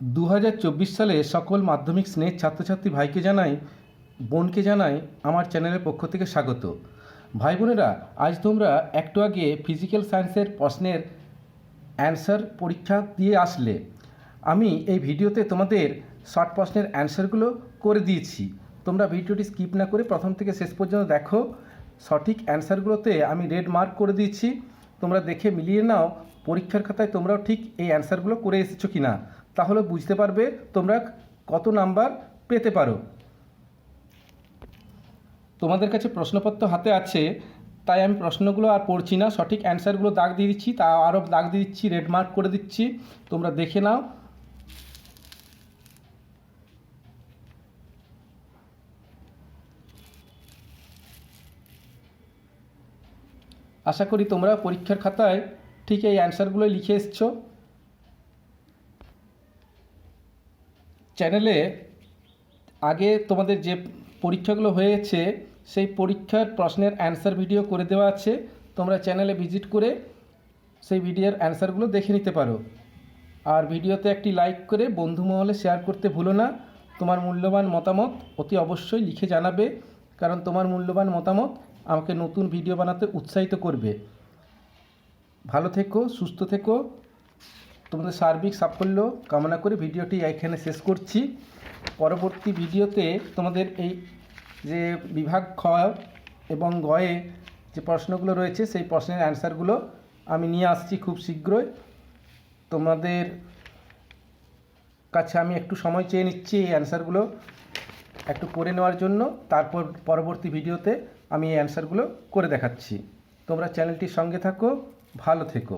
দু হাজার চব্বিশ সালে সকল মাধ্যমিক স্নেহ ছাত্রছাত্রী ভাইকে জানাই, বোনকে জানাই আমার চ্যানেলের পক্ষ থেকে স্বাগত। ভাই বোনেরা, আজ তোমরা একটু আগে ফিজিক্যাল সায়েন্সের প্রশ্নের অ্যান্সার পরীক্ষা দিয়ে আসলে। আমি এই ভিডিওতে তোমাদের শর্ট প্রশ্নের অ্যান্সারগুলো করে দিয়েছি। তোমরা ভিডিওটি স্কিপ না করে প্রথম থেকে শেষ পর্যন্ত দেখো। সঠিক অ্যান্সারগুলোতে আমি রেড মার্ক করে দিয়েছি। তোমরা দেখে মিলিয়ে নাও, পরীক্ষার খাতায় তোমরাও ঠিক এই অ্যান্সারগুলো করে এসেছ কি না তাহলে বুঝতে পারবে তোমরা কত নাম্বার পেতে পারো। তোমাদের কাছে প্রশ্নপত্র হাতে আছে, তাই আমি প্রশ্নগুলো আর পড়ছি না। সঠিক অ্যান্সারগুলো দাগ দিয়ে দিচ্ছি, তা আরও দাগ দিয়ে দিচ্ছি, রেড মার্ক করে দিচ্ছি। তোমরা দেখে নাও। আশা করি তোমরা পরীক্ষার খাতায় ঠিক এই অ্যান্সারগুলো লিখে এসছো। চ্যানেলে আগে তোমাদের যে পরীক্ষাগুলো হয়েছে, সেই পরীক্ষার প্রশ্নের অ্যান্সার ভিডিও করে দেওয়া আছে। তোমরা চ্যানেলে ভিজিট করে সেই ভিডিওর অ্যান্সারগুলো দেখে নিতে পারো। আর ভিডিওতে একটি লাইক করে বন্ধু মহলে শেয়ার করতে ভুলো না। তোমার মূল্যবান মতামত অতি অবশ্যই লিখে জানাবে, কারণ তোমার মূল্যবান মতামত আমাকে নতুন ভিডিও বানাতে উৎসাহিত করবে। ভালো থেকো, সুস্থ থেকো। তোমাদের সার্বিক সাফল্য কামনা করে ভিডিওটি এখানে শেষ করছি। পরবর্তী ভিডিওতে তোমাদের এই যে বিভাগ খ এবং গয়ে যে প্রশ্নগুলো রয়েছে, সেই প্রশ্নের অ্যান্সারগুলো আমি নিয়ে আসছি খুব শীঘ্রই। তোমাদের কাছে আমি একটু সময় চেয়ে নিচ্ছি এই অ্যান্সারগুলো একটু করে নেওয়ার জন্য। তারপর পরবর্তী ভিডিওতে আমি এই অ্যান্সারগুলো করে দেখাচ্ছি। তোমরা চ্যানেলটির সঙ্গে থাকো, ভালো থেকো।